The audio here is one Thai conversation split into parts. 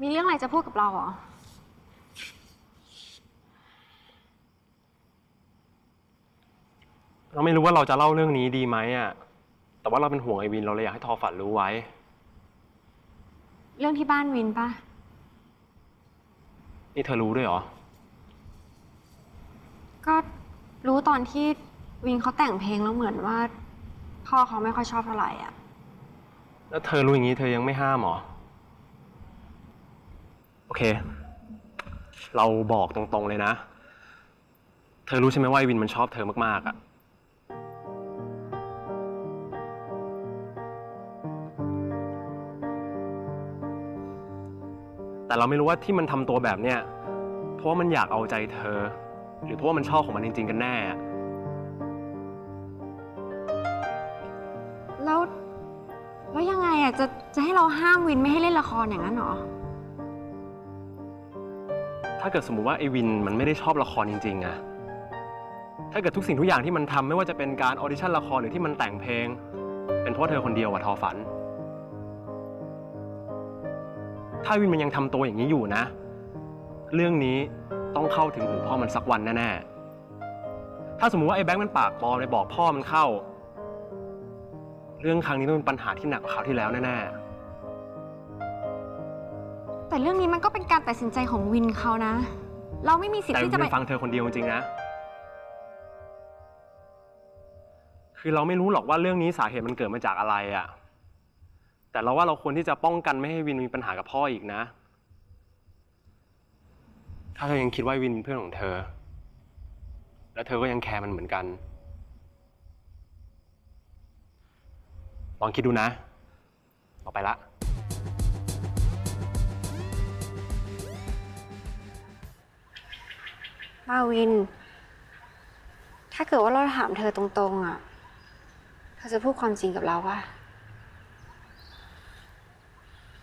มีเรื่องอะไรจะพูดกับเราเหรอ เราไม่รู้ว่าเราจะเล่าเรื่องนี้ดีไหมอะ แต่ว่าเราเป็นห่วงไอวินเราเลยอยากให้ทอฝันรู้ไว้ เรื่องที่บ้านวินปะนี่เธอรู้ด้วยเหรอ ก็รู้ตอนที่วินเขาแต่งเพลงแล้วเหมือนว่า พ่อเขาไม่ค่อยชอบเท่าไหร่อะ แล้วเธอรู้อย่างนี้เธอยังไม่ห้ามเหรอโอ เค เราบอกตรงๆเลยนะ เธอรู้ใช่ไหมว่าไอวินมันชอบเธอมากๆอะ แต่เราไม่รู้ว่าที่มันทำตัวแบบเนี้ย เพราะว่ามันอยากเอาใจเธอ หรือเพราะว่ามันชอบของมันจริงๆกันแน่อะแล้วแล้วยังไงอะจะจะให้เราห้ามวินไม่ให้เล่นละครอย่างนั้นเหรอ ถ้าเกิดสมมุติว่าไอวินมันไม่ได้ชอบละครจริงๆอะถ้าเกิดทุกสิ่งทุกอย่างที่มันทำไม่ว่าจะเป็นการออดิชั่นละครหรือที่มันแต่งเพลง เป็นเพราะเธอคนเดียวอะทอฝัน ถ้าวินมันยังทำตัวอย่างนี้อยู่นะ เรื่องนี้ต้องเข้าถึงหูพ่อมันสักวันแน่ๆ ถ้าสมมุติว่าไอ้แบงค์มันปากปลอมไปบอกพ่อมันเข้า เรื่องครั้งนี้ต้องเป็นปัญหาที่หนักกว่าคราวที่แล้วแน่ๆ แต่เรื่องนี้มันก็เป็นการตัดสินใจของวินเขานะ เราไม่มีสิทธิ์แต่ที่จะไป วินฟังเธอคนเดียวจริงๆนะ คือเราไม่รู้หรอกว่าเรื่องนี้สาเหตุมันเกิดมาจากอะไรอะแต่เราว่าเราควรที่จะป้องกันไม่ให้วินมีปัญหากับพ่ออีกนะ ถ้าเธอยังคิดว่าวินเป็นเพื่อนของเธอ แล้วเธอก็ยังแคร์มันเหมือนกัน ลองคิดดูนะต่อไปละ มาวิน ถ้าเกิดว่าเราถามเธอตรง ๆ อะ เธอจะพูดความจริงกับเราว่า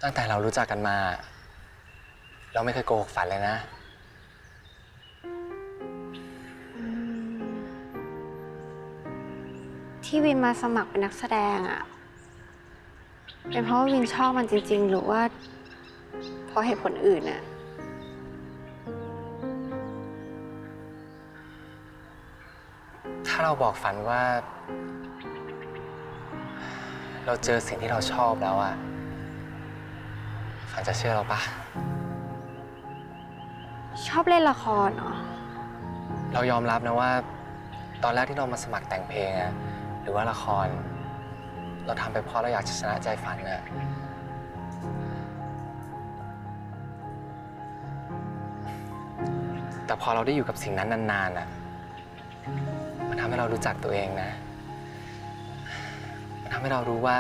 ตั้งแต่เรารู้จักกันมา เราไม่เคยโกหกฝันเลยนะ ที่วินมาสมัครเป็นนักแสดงอะ เป็นเพราะว่าวินชอบมันจริง ๆ หรือว่าเพราะเหตุผลอื่นอะ ถ้าเราบอกฝันว่า เราเจอสิ่งที่เราชอบแล้วอะฝันจะเชื่อเราปะชอบเล่นละครเหรอ เรายอมรับนะว่า ตอนแรกที่เรามาสมัครแต่งเพลงอะหรือว่าละคร เราทำไปเพราะเราอยากจะชนะใจฝันนะแต่พอเราได้อยู่กับสิ่งนั้นนานๆอะ มันทำให้เรารู้จักตัวเองนะ มันทำให้เรารู้ว่า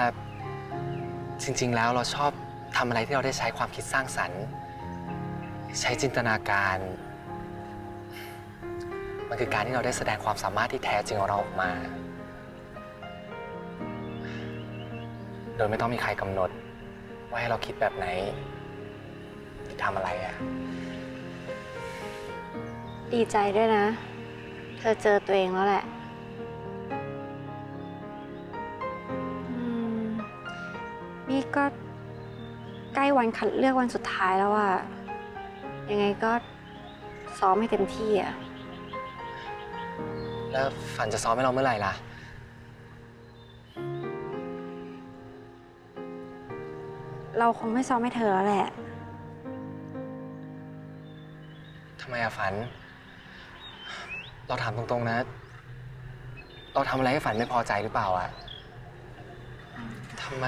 จริง ๆ แล้วเราชอบทำอะไรที่เราได้ใช้ความคิดสร้างสรรค์ ใช้จินตนาการ มันคือการที่เราได้แสดงความสามารถที่แท้จริงของเราออกมา โดยไม่ต้องมีใครกำหนด ว่าให้เราคิดแบบไหนทำอะไรอะ ดีใจด้วยนะ เธอเจอตัวเองแล้วแหละอืมนี่ก็ใกล้วันคัดเลือกวันสุดท้ายแล้วอะยังไงก็ซ้อมให้เต็มที่อะแล้วฝันจะซ้อมให้เราเมื่อไหร่ล่ะ เราคงไม่ซ้อมให้เธอแล้วแหละ ทำไมอะฝัน เราถามตรงๆนะ เราทำอะไรให้ฝันไม่พอใจหรือเปล่าอะทำไม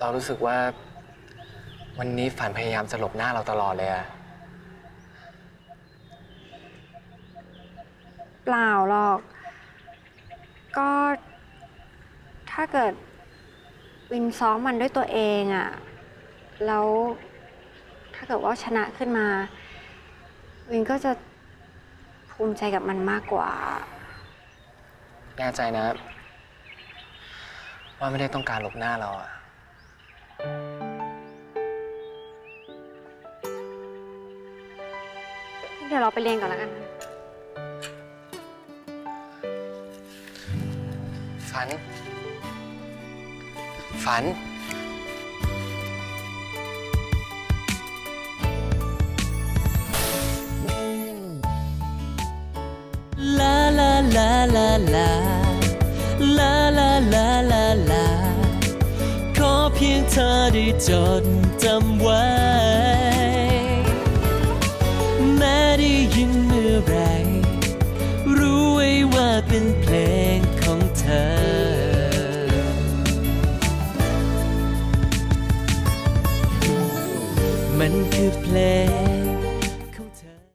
เรารู้สึกว่า วันนี้ฝันพยายามจะหลบหน้าเราตลอดเลยอะเปล่าหรอก ก็ถ้าเกิดวินซ้อมมันด้วยตัวเองอะแล้วถ้าเกิดว่าชนะขึ้นมา วินก็จะ ภูมิใจกับมันมากกว่า แน่ใจนะ ว่าไม่ได้ต้องการหลบหน้าเราอะเดี๋ยวเราไปเรียนก่อนแล้วกันฝัน ฝัน ลา ลาลาลาลาลา ขอเพียงเธอได้จดจำไว้ แม้ได้ยินเมื่อไร รู้ไว้ว่าเป็นเพลงของเธอมันคือเพลง